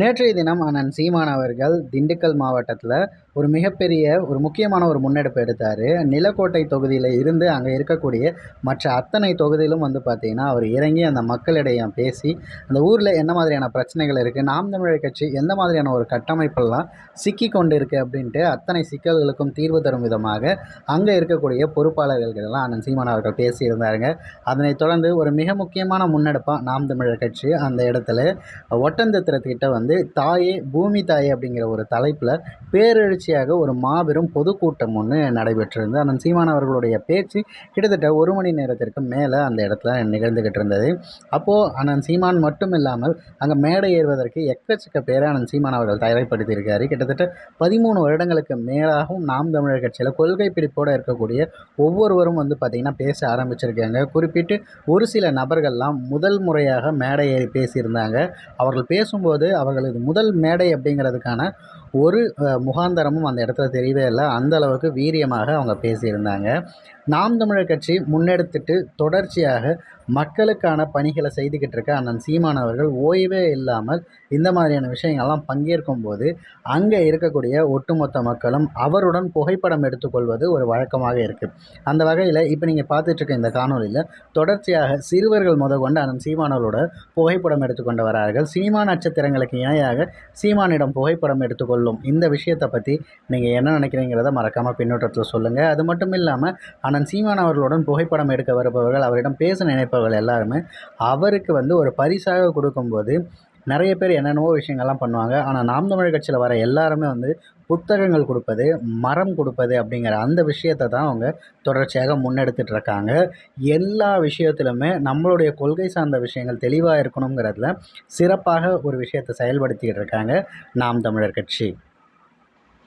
நேற்றைய தினம் அண்ணன் சீமான் அவர்கள் திண்டுக்கல் மாவட்டத்தில் ஒரு மிகப்பெரிய ஒரு முக்கியமான ஒரு முன்னெடுப்பு எடுத்தார். நிலக்கோட்டை தொகுதியில் இருந்து அங்கே இருக்கக்கூடிய மற்ற அத்தனை தொகுதியிலும் வந்து பார்த்திங்கன்னா அவர் இறங்கி அந்த மக்களிடையே பேசி அந்த ஊரில் என்ன மாதிரியான பிரச்சனைகள் இருக்குது நாம் தமிழர் கட்சி எந்த மாதிரியான ஒரு கட்டமைப்பெல்லாம் சிக்கி கொண்டு இருக்குது அப்படின்ட்டு அத்தனை சிக்கல்களுக்கும் தீர்வு தரும் விதமாக அங்கே இருக்கக்கூடிய பொறுப்பாளர்களெல்லாம் அண்ணன் சீமான் அவர்கள் பேசியிருந்தாருங்க. அதனைத் தொடர்ந்து ஒரு மிக முக்கியமான முன்னெடுப்பாக நாம் தமிழர் கட்சி அந்த இடத்துல கிட்ட வந்து தாயே பூமி தாயே அப்படிங்கிற ஒரு தலைப்பில் பேரெழுச்சியாக ஒரு மாபெரும் பொதுக்கூட்டம் ஒன்று நடைபெற்றிருந்தது. அண்ணன் சீமான் அவர்களுடைய பேச்சு கிட்டத்தட்ட ஒரு மணி நேரத்திற்கு மேலே அந்த இடத்துல நிகழ்ந்துக்கிட்டு இருந்தது. அப்போது அண்ணன் சீமான் மட்டும் இல்லாமல் அங்கே மேடை ஏறுவதற்கு எக்கச்சக்க பேரை அண்ணன் சீமான் அவர்கள் தயார்படுத்தியிருக்காரு. கிட்டத்தட்ட பதிமூணு வருடங்களுக்கு மேலாகவும் நாம் தமிழர் கட்சியில் கொள்கை பிடிப்போடு இருக்கக்கூடிய ஒவ்வொருவரும் வந்து பார்த்திங்கன்னா பேச ஆரம்பிச்சிருக்காங்க. குறிப்பிட்டு ஒரு சில நபர்கள்லாம் முதல் முறையாக மேடை ஏறி பேசியிருந்தாங்க. அவர்கள் பேசும்போது அவர்களது முதல் மேடை அப்படிங்கிறதுக்கான ஒரு முகாந்தரமும் அந்த இடத்துல தெரியவே இல்லை. அந்த அளவுக்கு வீரியமாக அவங்க பேசியிருந்தாங்க. நாம் தமிழர் கட்சி முன்னெடுத்துட்டு தொடர்ச்சியாக மக்களுக்கான பணிகளை செய்துக்கிட்டு இருக்க அண்ணன் சீமான் அவர்கள் ஓய்வே இல்லாமல் இந்த மாதிரியான விஷயங்கள்லாம் பங்கேற்கும் போது அங்கே இருக்கக்கூடிய ஒட்டுமொத்த மக்களும் அவருடன் புகைப்படம் எடுத்துக்கொள்வது ஒரு வழக்கமாக இருக்குது அந்த வகையில் இப்போ நீங்கள் பார்த்துட்ருக்க இந்த காணொலியில் தொடர்ச்சியாக சிறுவர்கள் முதற்கொண்டு அண்ணன் சீமானவர்களோட புகைப்படம் எடுத்துக்கொண்டு வரார்கள். சினிமா நட்சத்திரங்களுக்கு இணையாக சீமானிடம் புகைப்படம் எடுத்துக்கொள் கொள்ளும். இந்த விஷயத்தை பற்றி நீங்கள் என்ன நினைக்கிறீங்கிறத மறக்காமல் பின்னூட்டத்தில் சொல்லுங்கள் அது மட்டும் இல்லாமல் அண்ணன் சீமான் அவர்களுடன் புகைப்படம் எடுக்க வருபவர்கள் அவரிடம் பேச நினைப்பவர்கள் எல்லாருமே அவருக்கு வந்து ஒரு பரிசாக கொடுக்கும்போது நிறைய பேர் என்னென்னவோ விஷயங்கள்லாம் பண்ணுவாங்க. ஆனால் நாம் தமிழ் கட்சியில் வர எல்லாருமே வந்து புத்தகங்கள் கொடுப்பது மரம் கொடுப்பது அப்படிங்கிற அந்த விஷயத்தை தான் அவங்க தொடர்ச்சியாக முன்னெடுத்துட்டு இருக்காங்க எல்லா விஷயத்திலுமே நம்மளுடைய கொள்கை சார்ந்த விஷயங்கள் தெளிவாக இருக்கணுங்கிறதுல சிறப்பாக ஒரு விஷயத்தை செயல்படுத்திக்கிட்டு இருக்காங்க நாம் தமிழர் கட்சி.